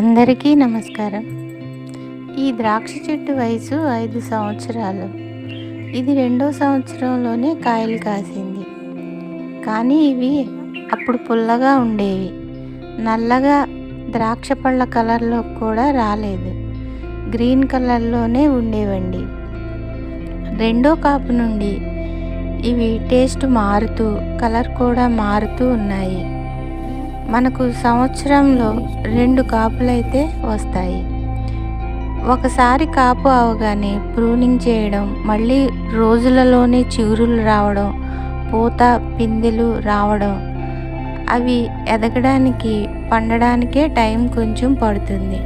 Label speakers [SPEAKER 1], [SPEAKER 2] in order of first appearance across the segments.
[SPEAKER 1] అందరికీ నమస్కారం. ఈ ద్రాక్ష చెట్టు వయసు ఐదు సంవత్సరాలు. ఇది రెండో సంవత్సరంలోనే కాయలు కాసింది. కానీ ఇవి అప్పుడు పుల్లగా ఉండేవి. నల్లగా ద్రాక్ష పళ్ళ కలర్లో కూడా రాలేదు. గ్రీన్ కలర్లోనే ఉండేవండి. రెండో కాపు నుండి ఇవి టేస్ట్ మారుతూ కలర్ కూడా మారుతూ ఉన్నాయి. మనకు సంవత్సరంలో రెండు కాపులైతే వస్తాయి. ఒకసారి కాపు అవగానే ప్రూనింగ్ చేయడం మళ్ళీ రోజులలోనే చిగురులు రావడం పూత పిందెలు రావడం అవి ఎదగడానికి పండడానికే టైం కొంచెం పడుతుంది.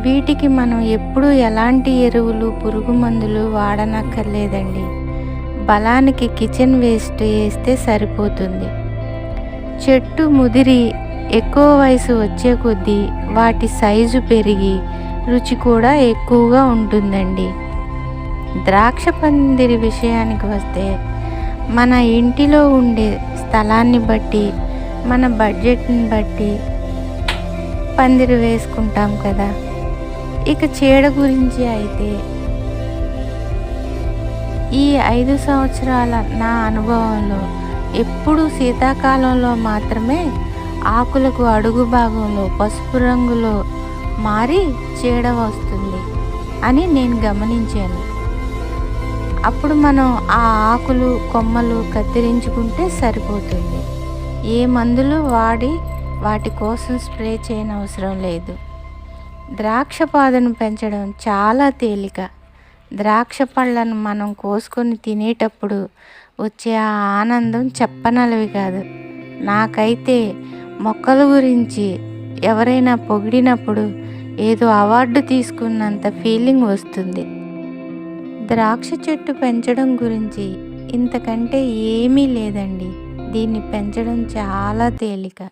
[SPEAKER 1] వీటికి మనం ఎప్పుడు ఎలాంటి ఎరువులు పురుగు మందులు వాడనక్కర్లేదండి. బలానికి కిచెన్ వేస్ట్ వేస్తే సరిపోతుంది. చెట్టు ముదిరి ఎక్కువ వయసు వచ్చే కొద్దీ వాటి సైజు పెరిగి రుచి కూడా ఎక్కువగా ఉంటుందండి. ద్రాక్ష పందిరి విషయానికి వస్తే మన ఇంటిలో ఉండే స్థలాన్ని బట్టి మన బడ్జెట్ని బట్టి పందిరి వేసుకుంటాం కదా. ఇక చీడ గురించి అయితే ఈ ఐదు సంవత్సరాల నా అనుభవంలో ఎప్పుడు శీతాకాలంలో మాత్రమే ఆకులకు అడుగు భాగంలో పసుపు రంగులో మారి చీడ వస్తుంది అని నేను గమనించాను. అప్పుడు మనం ఆ ఆకులు కొమ్మలు కత్తిరించుకుంటే సరిపోతుంది. ఏ మందులు వాడి వాటి కోసం స్ప్రే చేయనవసరం లేదు. ద్రాక్ష పాదను పెంచడం చాలా తేలిక. ద్రాక్ష పళ్ళను మనం కోసుకొని తినేటప్పుడు వచ్చే ఆ ఆనందం చెప్పనలవి కాదు. నాకైతే మొక్కల గురించి ఎవరైనా పొగిడినప్పుడు ఏదో అవార్డు తీసుకున్నంత ఫీలింగ్ వస్తుంది. ద్రాక్ష చెట్టు పెంచడం గురించి ఇంతకంటే ఏమీ లేదండి. దీన్ని పెంచడం చాలా తేలిక.